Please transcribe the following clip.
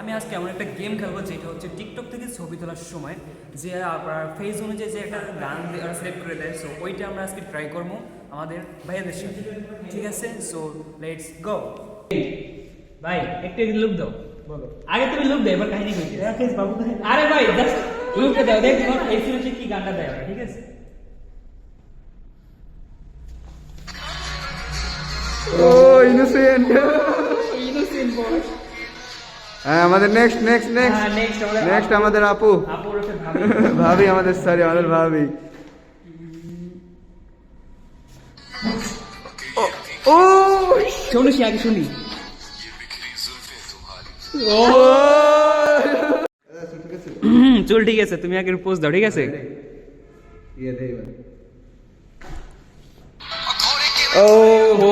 আমি আজকে এমন একটা গেম খেলব যেটা হচ্ছে টিকটক থেকে ছবি তোলার সময় যে আপনার ফেস অনুযায়ী যে একটা গান সিলেক্ট করে দেয়। সো ওইটা আমরা আজকে ট্রাই করব আমাদের ভাইয়াদের সাথে। ঠিক আছে? সো লেটস গো ভাই একটু লুক দাও। আগে তুমি লুক দাও এবার কাহিনী কইতে আরে ভাই লুক দাও। দেখ তোমার ফেস অনুযায়ী কি গানটা দেয় ঠিক আছে? ও ইনোসেন্ট ইনোসেন্ট বয় হ্যাঁ আমাদের নেক্সট নেক্সট নেক্সট হ্যাঁ নেক্সট আমাদের নেক্সট আমাদের আপু আপুর ওকে ভাবি ভাবি আমাদের সরি আমাদের ভাবি ও শুনি আগে শুনি ও হুম, চুল ঠিক আছে তুমি আগে পোজ দাও ঠিক আছে ও ও